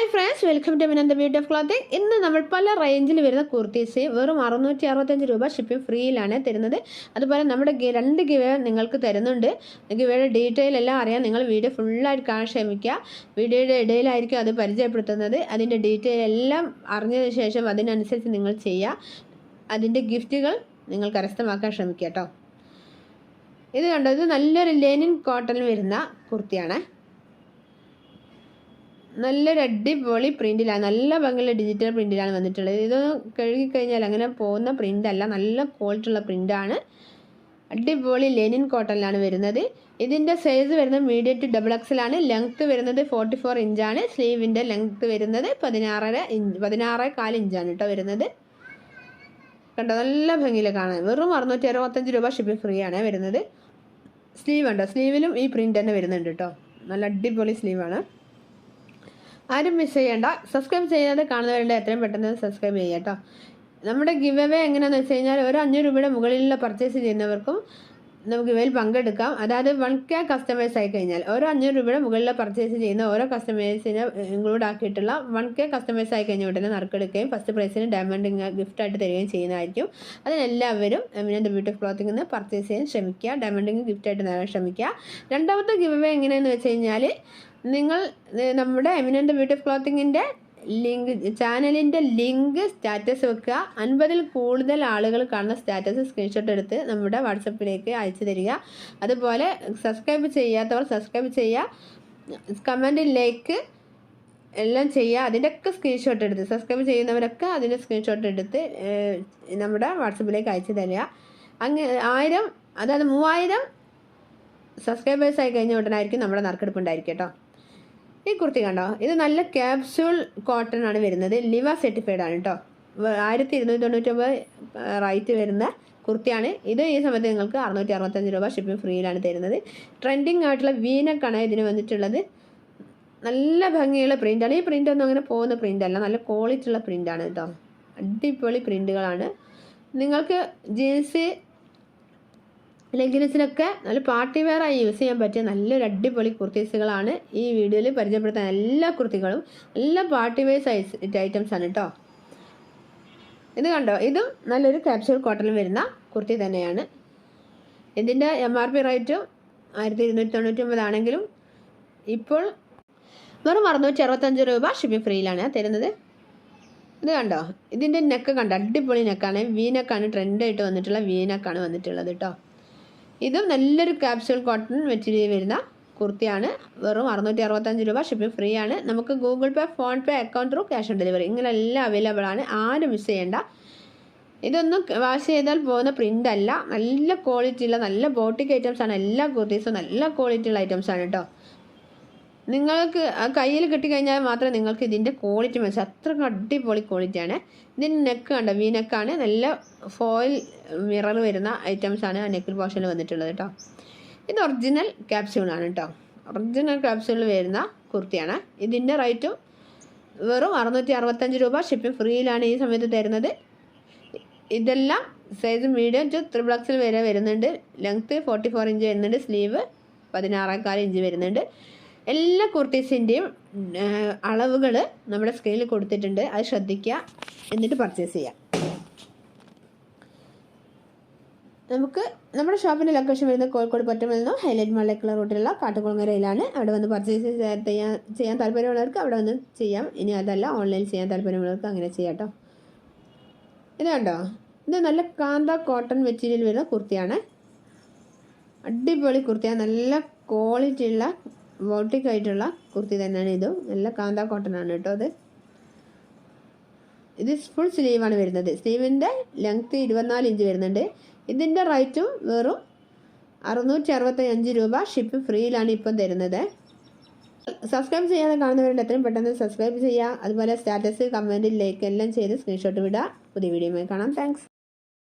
Hi friends welcome to Eminent Beauty of Clothing ഇന്ന് നമ്മൾ പല റേഞ്ചിൽ വരുന്ന കുർത്തീസ് വെറും അറുന്നൂറ്റി അറുപത്തഞ്ച് രൂപ ഷിപ്പിംഗ് ഫ്രീയിലാണ് തരുന്നത്. അതുപോലെ നമ്മുടെ രണ്ട് ഗിവ നിങ്ങൾക്ക് തരുന്നുണ്ട്. ഗിവയുടെ ഡീറ്റെയിൽ എല്ലാം അറിയാൻ നിങ്ങൾ വീഡിയോ ഫുള്ളായിട്ട് കാണാൻ ശ്രമിക്കുക. വീഡിയോയുടെ ഇടയിലായിരിക്കും അത് പരിചയപ്പെടുത്തുന്നത്. അതിന്റെ ഡീറ്റെയിൽ എല്ലാം അറിഞ്ഞതിന് ശേഷം അതിനനുസരിച്ച് നിങ്ങൾ ചെയ്യുക. അതിന്റെ ഗിഫ്റ്റുകൾ നിങ്ങൾ കരസ്ഥമാക്കാൻ ശ്രമിക്കുക കേട്ടോ. ഇത് കണ്ടോ? ഇത് നല്ലൊരു ലെനിൻ കോട്ടൺ വരുന്ന കുർത്തിയാണ് നല്ലൊരു അടിപൊളി പ്രിന്റിലാണ് നല്ല ഭംഗിയുള്ള ഡിജിറ്റൽ പ്രിന്റിലാണ് വന്നിട്ടുള്ളത്. ഇത് കഴുകി കഴിഞ്ഞാൽ അങ്ങനെ പോകുന്ന പ്രിന്റ് അല്ല. നല്ല ക്വാളിറ്റി ഉള്ള പ്രിന്റാണ് അടിപൊളി ലെനിൻ കോട്ടണിലാണ് വരുന്നത്. ഇതിന്റെ സൈസ് വരുന്നത് മീഡിയം ടു ഡബിൾ എക്സലാണ് ലെങ്ത്ത് വരുന്നത് ഫോർട്ടി ഫോർ ഇഞ്ചാണ് സ്ലീവിന്റെ ലെങ്ത്ത് വരുന്നത് പതിനാറര ഇഞ്ച് പതിനാറ് കാൽ ഇഞ്ചാണ് കേട്ടോ വരുന്നത്. കണ്ടോ? നല്ല ഭംഗിയിൽ കാണാൻ വെറും അറുന്നൂറ്റി അറുപത്തഞ്ച് രൂപ ഷിപ്പിംഗ് ഫ്രീ ആണ് വരുന്നത്. സ്ലീവ് ഉണ്ടോ? സ്ലീവിലും ഈ പ്രിന്റ് തന്നെ വരുന്നുണ്ട് കേട്ടോ നല്ല അടിപൊളി സ്ലീവാണ് ആരും മിസ് ചെയ്യണ്ട. സബ്സ്ക്രൈബ് ചെയ്യാതെ കാണുന്നവരുണ്ട് എത്രയും പെട്ടെന്ന് സബ്സ്ക്രൈബ് ചെയ്യുക കേട്ടോ. നമ്മുടെ ഗിവ് അവേ എങ്ങനെയാണെന്ന് വെച്ച് കഴിഞ്ഞാൽ ഒരു അഞ്ഞൂറ് രൂപയുടെ മുകളിലുള്ള പർച്ചേസ് ചെയ്യുന്നവർക്കും നമുക്ക് ഇവയിൽ പങ്കെടുക്കാം. അതായത് വൺ കെ കസ്റ്റമേഴ്സ് ആയി കഴിഞ്ഞാൽ ഓരോ അഞ്ഞൂറ് രൂപയുടെ മുകളിൽ പർച്ചേസ് ചെയ്യുന്ന ഓരോ കസ്റ്റമേഴ്സിനെ ഇൻക്ലൂഡ് ആക്കിയിട്ടുള്ള വൺ കെ കസ്റ്റമേഴ്സ് ആയി കഴിഞ്ഞ ഉടനെ നറുക്കെടുക്കുകയും ഫസ്റ്റ് പ്രൈസിന് ഡയമണ്ട് ഗിഫ്റ്റ് ആയിട്ട് തരികയും ചെയ്യുന്നതായിരിക്കും. അതിനെല്ലാവരും എമിനന്റെ ബ്യൂട്ടി ക്ലോത്തിങ് നിന്ന് പർച്ചേസ് ചെയ്യാൻ ശ്രമിക്കുക. ഡയമണ്ടിങ് ഗിഫ്റ്റ് ആയിട്ട് നേടാൻ ശ്രമിക്കുക. രണ്ടാമത്തെ ഗിവ് അവേ എങ്ങനെയാണെന്ന് വെച്ച് കഴിഞ്ഞാൽ നിങ്ങൾ നമ്മുടെ എമിനന്റ് ബ്യൂട്ടി ഓഫ് ക്ലോത്തിങ്ങിന്റെ ലിങ്ക് ചാനലിന്റെ ലിങ്ക് സ്റ്റാറ്റസ് വെക്കുക. അൻപതിൽ കൂടുതൽ ആളുകൾ കാണുന്ന സ്റ്റാറ്റസ് സ്ക്രീൻഷോട്ട് എടുത്ത് നമ്മുടെ വാട്സപ്പിലേക്ക് അയച്ചു തരിക. അതുപോലെ സബ്സ്ക്രൈബ് ചെയ്യാത്തവർ സബ്സ്ക്രൈബ് ചെയ്യുക. കമന്റിലേക്ക് എല്ലാം ചെയ്യുക. അതിന്റെയൊക്കെ സ്ക്രീൻഷോട്ട് എടുത്ത് സബ്സ്ക്രൈബ് ചെയ്യുന്നവരൊക്കെ അതിന്റെ സ്ക്രീൻഷോട്ട് എടുത്ത് നമ്മുടെ വാട്സപ്പിലേക്ക് അയച്ചു തരിക. അങ്ങ് ആയിരം അതായത് മൂവായിരം സബ്സ്ക്രൈബേഴ്സ് ആയി കഴിഞ്ഞ ഉടനായിരിക്കും നമ്മുടെ നറുക്കെടുപ്പ് ഉണ്ടായിരിക്കും കേട്ടോ. ഈ കുർത്തി കണ്ടോ? ഇത് നല്ല ക്യാപ്സ്യൂൾ കോട്ടൺ ആണ് വരുന്നത്. ലിവ സർട്ടിഫൈഡ് ആണ് കേട്ടോ ആയിരത്തി ഇരുന്നൂറ്റി തൊണ്ണൂറ്റൊമ്പത് റേറ്റ് വരുന്ന കുർത്തിയാണ്. ഇത് ഈ സമയത്ത് നിങ്ങൾക്ക് അറുന്നൂറ്റി അറുപത്തഞ്ച് രൂപ ഷിപ്പിംഗ് ഫ്രീയിലാണ് തരുന്നത്. ട്രെൻഡിങ് ആയിട്ടുള്ള വീനക്കാണ് ഇതിന് വന്നിട്ടുള്ളത്. നല്ല ഭംഗിയുള്ള പ്രിന്റാണ് ഈ പ്രിന്റ് ഒന്നും അങ്ങനെ പോകുന്ന പ്രിന്റ് അല്ല. നല്ല ക്വാളിറ്റി ഉള്ള പ്രിന്റാണ് കേട്ടോ അടിപൊളി പ്രിന്റുകളാണ് നിങ്ങൾക്ക് ജീൻസ് ലെഗിൻസിനൊക്കെ നല്ല പാർട്ടി വെയറായി യൂസ് ചെയ്യാൻ പറ്റിയ നല്ലൊരു അടിപൊളി കുർത്തീസുകളാണ് ഈ വീഡിയോയിൽ പരിചയപ്പെടുത്താൻ എല്ലാ കുർത്തികളും. എല്ലാ പാർട്ടി വെയർ സൈസ് ഐറ്റംസ് ആണ് കേട്ടോ ഇത് കണ്ടോ? ഇതും നല്ലൊരു ക്യാപ്സ്യൂൾ കോട്ടണിൽ വരുന്ന കുർത്തി തന്നെയാണ്. ഇതിന്റെ എം ആർ പി റേറ്റും ആയിരത്തി ഇരുന്നൂറ്റി തൊണ്ണൂറ്റി ഒമ്പതാണെങ്കിലും ഇപ്പോൾ വെറും അറുന്നൂറ്റി അറുപത്തഞ്ച് രൂപ ഷിപ്പിംഗ് ഫ്രീയിലാണ് തരുന്നത്. ഇത് കണ്ടോ? ഇതിന്റെ നെക്ക് കണ്ടോ? അടിപൊളി നെക്കാണ് വി നെക്കാണ് ട്രെൻഡായിട്ട് വന്നിട്ടുള്ള വി നെക്കാണ് വന്നിട്ടുള്ളത് കേട്ടോ ഇതും നല്ലൊരു ക്യാപ്സ്യൂൾ കോട്ടൺ മെറ്റീരിയൽ വരുന്ന കുർത്തിയാണ്. വെറും അറുന്നൂറ്റി അറുപത്തഞ്ച് രൂപ ഷിപ്പിംഗ് ഫ്രീ ആണ്. നമുക്ക് Google Pay PhonePe account through cash on delivery ഇങ്ങനെല്ലാം available ആണ്. ആരും മിസ് ചെയ്യേണ്ട. ഇതൊന്നും വാഷ് ചെയ്താൽ പോകുന്ന പ്രിന്റ് അല്ല. നല്ല ക്വാളിറ്റി ഉള്ള നല്ല ബോട്ടിക് ഐറ്റംസ് ആണ്. എല്ലാ കുർത്തീസും നല്ല ക്വാളിറ്റിയുള്ള ഐറ്റംസ് ആണ് കേട്ടോ നിങ്ങൾക്ക് കയ്യിൽ കിട്ടിക്കഴിഞ്ഞാൽ മാത്രമേ നിങ്ങൾക്ക് ഇതിന്റെ ക്വാളിറ്റി മനസ്സിലാവും. അത്ര അടിപൊളി ക്വാളിറ്റിയാണ് ഇതിന്റെ നെക്ക് കണ്ട? വി നെക്കാണ് നല്ല ഫോയിൽ മിറർ വരുന്ന ഐറ്റംസ് ആ നെക്കിൽ പോർഷനിൽ വന്നിട്ടുള്ളത് കേട്ടോ. ഇത് ഒറിജിനൽ ക്യാപ്സ്യൂളാണ് കേട്ടോ. ഒറിജിനൽ ക്യാപ്സ്യൂളിൽ വരുന്ന കുർത്തിയാണ്. ഇതിന്റെ റേറ്റും വെറും അറുന്നൂറ്റി അറുപത്തഞ്ച് രൂപ ഷിപ്പിംഗ് ഫ്രീയിലാണ് ഈ സമയത്ത് തരുന്നത്. ഇതെല്ലാം സൈസ് മീഡിയം ടു ത്രിബിൾ വരെ വരുന്നുണ്ട്. ലെങ്ത്ത് ഫോർട്ടി ഫോർ ഇഞ്ച് വരുന്നുണ്ട്. സ്ലീവ് പതിനാറേക്കാൽ ഇഞ്ച് വരുന്നുണ്ട്. എല്ലാ കുർത്തീസിന്റെയും അളവുകൾ നമ്മുടെ സ്കെയിലിൽ കൊടുത്തിട്ടുണ്ട്. അത് ശ്രദ്ധിക്കുക. എന്നിട്ട് പർച്ചേസ് ചെയ്യാം. നമുക്ക് നമ്മുടെ ഷോപ്പിന്റെ ലൊക്കേഷൻ വരുന്നത് കോഴിക്കോട് പറ്റമിൽ നിന്നും ഹൈലൈറ്റ് മലക്കുള്ള റൂട്ടിലുള്ള കാട്ടുകുളങ്ങരയിലാണ്. അവിടെ വന്ന് പർച്ചേസ് ചെയ്യാൻ ചെയ്യാൻ താല്പര്യമുള്ളവർക്ക് അവിടെ വന്ന് ചെയ്യാം. ഇനി അതല്ല ഓൺലൈൻ ചെയ്യാൻ താല്പര്യമുള്ളവർക്ക് അങ്ങനെ ചെയ്യാം കേട്ടോ ഇത് കണ്ടോ? ഇത് നല്ല കാന്ത കോട്ടൺ മെറ്റീരിയൽ വരുന്ന കുർത്തിയാണ്. അടിപൊളി കുർത്തിയാണ്. നല്ല ക്വാളിറ്റി ഉള്ള ബോട്ടിക് ആയിട്ടുള്ള കുർത്തി തന്നെയാണ് ഇത്. നല്ല കാന്ത കോട്ടൺ ആണ് കേട്ടോ അത്. ഇത് ഫുൾ സ്ലീവാണ് വരുന്നത്. സ്ലീവിന്റെ ലെങ്ത്ത് ഇരുപത്തിനാല് ഇഞ്ച് വരുന്നുണ്ട്. ഇതിന്റെ റേറ്റും വെറും അറുന്നൂറ്റി അറുപത്തി അഞ്ച് രൂപ ഷിപ്പ് ഫ്രീയിലാണ് ഇപ്പം തരുന്നത്. സബ്സ്ക്രൈബ് ചെയ്യാതെ കാണുന്നവരുടെ എത്രയും പെട്ടെന്ന് സബ്സ്ക്രൈബ് ചെയ്യുക. അതുപോലെ സ്റ്റാറ്റസ് കമന്റ് ലൈക്ക് എല്ലാം ചെയ്ത് സ്ക്രീൻഷോട്ട് വിടുക പുതിയ വീഡിയോയുമായി കാണാം. താങ്ക്സ്